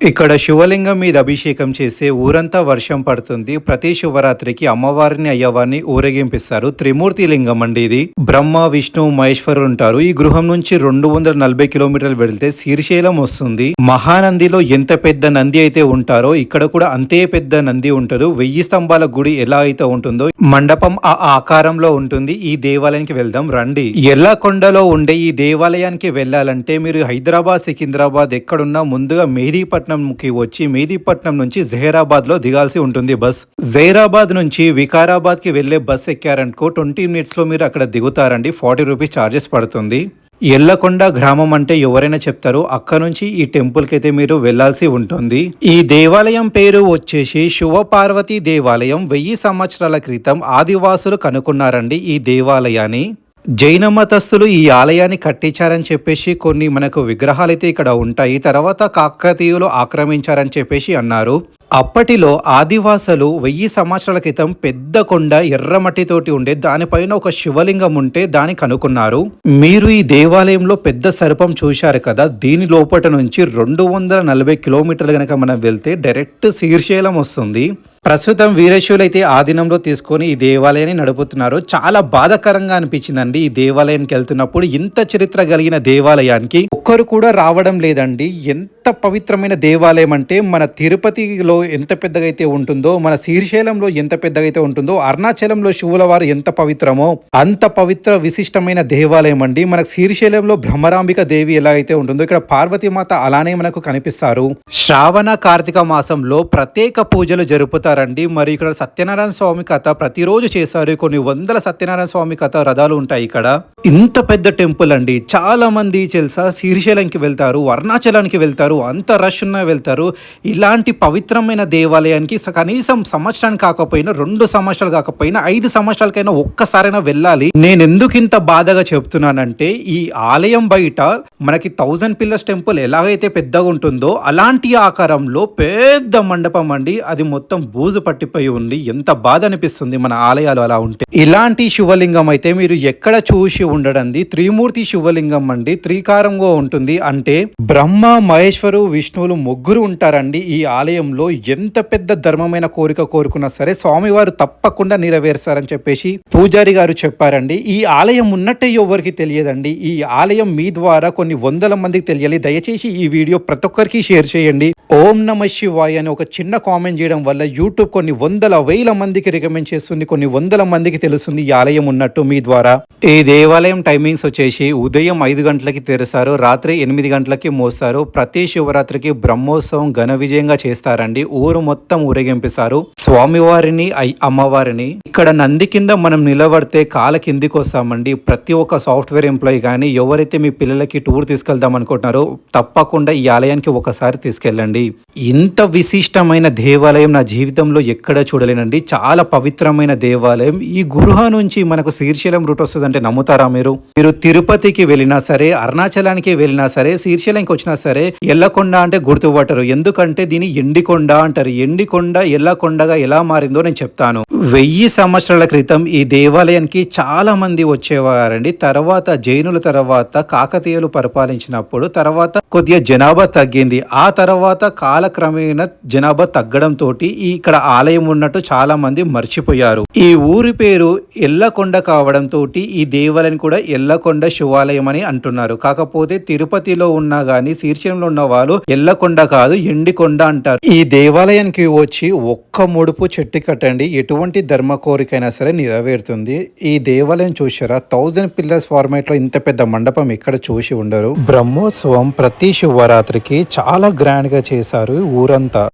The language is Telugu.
ఇక్కడ శివలింగం మీద అభిషేకం చేస్తే ఊరంతా వర్షం పడుతుంది. ప్రతి శివరాత్రికి అమ్మవారిని అయ్యవారిని ఊరేగింపిస్తారు. త్రిమూర్తి లింగం అండి ఇది. బ్రహ్మ విష్ణు మహేశ్వరులు ఉంటారు. ఈ గృహం నుంచి రెండు వందల నలభై కిలోమీటర్లు వెళితే శ్రీశైలం వస్తుంది. మహానందిలో ఎంత పెద్ద నంది అయితే ఉంటారో ఇక్కడ కూడా అంతే పెద్ద నంది ఉంటారు వెయ్యి స్తంభాల గుడి ఎలా అయితే ఉంటుందో మండపం ఆ ఆకారంలో ఉంటుంది. ఈ దేవాలయానికి వెళ్దాం రండి. ఎల్లకొండలో ఉండే ఈ దేవాలయానికి వెళ్ళాలంటే మీరు హైదరాబాద్ సికింద్రాబాద్ ఎక్కడున్నా ముందుగా పట్నంకి వచ్చి మెహదీపట్నం నుంచి జహీరాబాద్లో దిగాల్సి ఉంటుంది బస్. జహీరాబాద్ నుంచి వికారాబాద్కి వెళ్ళే బస్ ఎక్కారనుకో ట్వంటీ మినిట్స్లో మీరు అక్కడ దిగుతారండి. ఫార్టీ రూపీస్ చార్జెస్ పడుతుంది. ఎల్లకొండ గ్రామం అంటే ఎవరైనా చెప్తారు అక్కడ నుంచి ఈ టెంపుల్కి అయితే మీరు వెళ్ళాల్సి ఉంటుంది. ఈ దేవాలయం పేరు వచ్చేసి శివపార్వతి దేవాలయం. వెయ్యి సంవత్సరాల క్రితం ఆదివాసులు కనుక్కున్నారండి ఈ దేవాలయాన్ని. జైన మతస్థులు ఈ ఆలయాన్ని కట్టించారని చెప్పేసి కొన్ని మనకు విగ్రహాలు అయితే ఇక్కడ ఉంటాయి. తర్వాత కాకతీయులు ఆక్రమించారని చెప్పేసి అన్నారు. అప్పటిలో ఆదివాసులు వెయ్యి సంవత్సరాల క్రితం పెద్ద కొండ ఎర్రమట్టితోటి ఉండే దానిపైన ఒక శివలింగం ఉంటే దాన్ని కనుక్కున్నారు. మీరు ఈ దేవాలయంలో పెద్ద సర్పం చూశారు కదా దీని లోపట నుంచి రెండు వందల నలభై కిలోమీటర్లు కనుక మనం వెళ్తే డైరెక్ట్ శ్రీశైలం వస్తుంది. ప్రస్తుతం వీరేశ్వరులు అయితే ఆధీనంలో తీసుకొని ఈ దేవాలయాన్ని నడుపుతున్నారు. చాలా బాధాకరంగా అనిపించిందండి ఈ దేవాలయానికి వెళ్తున్నప్పుడు ఇంత చరిత్ర కలిగిన దేవాలయానికి. ఒక్కరు కూడా రావడం లేదండి. ఎంత ఎంత పవిత్రమైన దేవాలయం అంటే మన తిరుపతిలో ఎంత పెద్దగా అయితే ఉంటుందో మన శ్రీశైలంలో ఎంత పెద్దగా అయితే ఉంటుందో అరుణాచలంలో శివుల వారు ఎంత పవిత్రమో అంత పవిత్ర విశిష్టమైన దేవాలయం అండి. మనకు శ్రీశైలంలో బ్రహ్మరాంబిక దేవి ఎలా అయితే ఉంటుందో ఇక్కడ పార్వతీమాత అలానే మనకు కనిపిస్తారు. శ్రావణ కార్తీక మాసంలో ప్రత్యేక పూజలు జరుపుతారండి. మరి ఇక్కడ సత్యనారాయణ స్వామి కథ ప్రతిరోజు చేశారు. కొన్ని వందల సత్యనారాయణ స్వామి కథ రథాలు ఉంటాయి ఇక్కడ. ఇంత పెద్ద టెంపుల్ అండి. చాలా మంది తెలుసా శ్రీశైలంకి వెళ్తారు అరుణాచలానికి వెళ్తారు అంత రష్ ఉన్న వెళ్తారు. ఇలాంటి పవిత్రమైన దేవాలయానికి కనీసం సంవత్సరానికి కాకపోయినా రెండు సంవత్సరాలు కాకపోయినా ఐదు సంవత్సరాలకైనా ఒక్కసారైనా వెళ్ళాలి. నేను ఎందుకు ఇంత బాధగా చెప్తున్నానంటే ఈ ఆలయం బయట మనకి థౌజండ్ పిల్లర్స్ టెంపుల్ ఎలాగైతే పెద్దగా ఉంటుందో అలాంటి ఆకారంలో పెద్ద మండపం అండి. అది మొత్తం బూజు పట్టిపోయి ఉంది. ఎంత బాధ అనిపిస్తుంది మన ఆలయాలు అలా ఉంటే. ఇలాంటి శివలింగం అయితే మీరు ఎక్కడ చూసి ఉండడండి త్రిమూర్తి శివలింగం అండి త్రికారంగా ఉంటుంది. అంటే బ్రహ్మ మహేశ్వరు విష్ణువులు ముగ్గురు ఉంటారండి ఈ ఆలయంలో. ఎంత పెద్ద ధర్మమైన కోరిక కోరుకున్నా సరే స్వామివారు తప్పకుండా నెరవేరుస్తారని చెప్పేసి పూజారి గారు చెప్పారండి. ఈ ఆలయం ఉన్నట్టే ఎవరికి తెలియదండి. ఈ ఆలయం మీ ద్వారా కొన్ని వందల మందికి తెలియాలి. దయచేసి ఈ వీడియో ప్రతి ఒక్కరికి షేర్ చేయండి. ఓం నమ శివాయ అని ఒక చిన్న కామెంట్ చేయడం వల్ల యూట్యూబ్ కొన్ని వందల వేల మందికి రికమెండ్ చేస్తుంది. కొన్ని వందల మందికి తెలుస్తుంది ఈ ఆలయం ఉన్నట్టు మీ ద్వారా. ఈ దేవాలయం టైమింగ్స్ వచ్చేసి ఉదయం ఐదు గంటలకి తెరుస్తారు రాత్రి ఎనిమిది గంటలకి మోస్తారు. ప్రతి శివరాత్రికి బ్రహ్మోత్సవం ఘన విజయంగా చేస్తారండి. ఊరు మొత్తం ఊరేగింపిస్తారు. స్వామివారిని అమ్మవారిని ఇక్కడ నంది కింద మనం నిలబడితే కాల కిందికి వస్తామండి. ప్రతి ఒక్క సాఫ్ట్వేర్ ఎంప్లాయీ కానీ ఎవరైతే మీ పిల్లలకి టూర్ తీసుకెళ్దాం అనుకుంటున్నారో తప్పకుండా ఈ ఆలయానికి ఒకసారి తీసుకెళ్ళండి. ఇంత విశిష్టమైన దేవాలయం నా జీవితంలో ఎక్కడ చూడలేనండి. చాలా పవిత్రమైన దేవాలయం. ఈ గృహ నుంచి మనకు శ్రీశైలం రూట్ వస్తుందంటే నమ్ముతారా మీరు? మీరు తిరుపతికి వెళ్ళినా సరే అరుణాచలానికి వెళ్ళినా సరే శ్రీశైలంకి వచ్చినా సరే ఎల్లకొండ అంటే గుర్తుపట్టరు. ఎందుకంటే దీని ఎండికొండ అంటారు. ఎండికొండ ఎల్లకొండగా ఎలా మారిందో నేను చెప్తాను. వెయ్యి సంవత్సరాల క్రితం ఈ దేవాలయానికి చాలా మంది వచ్చేవారండి. తర్వాత జైనుల తర్వాత కాకతీయులు పరిపాలించినప్పుడు తర్వాత కొద్దిగా జనాభా తగ్గింది. ఆ తర్వాత కాలక్రమేణా జనాభా తగ్గడం తోటి ఇక్కడ ఆలయం ఉన్నట్టు చాలా మంది మర్చిపోయారు. ఈ ఊరి పేరు ఎల్లకొండ కావడంతో ఈ దేవాలయం కూడా ఎల్లకొండ శివాలయం అని అంటున్నారు. కాకపోతే తిరుపతిలో ఉన్నా గాని శీర్షంలో ఉన్న వాళ్ళు ఎల్లకొండ కాదు ఎండికొండ అంటారు. ఈ దేవాలయానికి వచ్చి ఒక్క ముడుపు చెట్టు కట్టండి ఎటువంటి ధర్మ కోరికైనా సరే నెరవేరుతుంది. ఈ దేవాలయం చూసారా థౌజండ్ పిల్లర్స్ ఫార్మేట్లో ఇంత పెద్ద మండపం ఇక్కడ చూసి ఉండరు. బ్రహ్మోత్సవం ప్రతి శివరాత్రికి చాలా గ్రాండ్గా చేశారు ఊరంతా.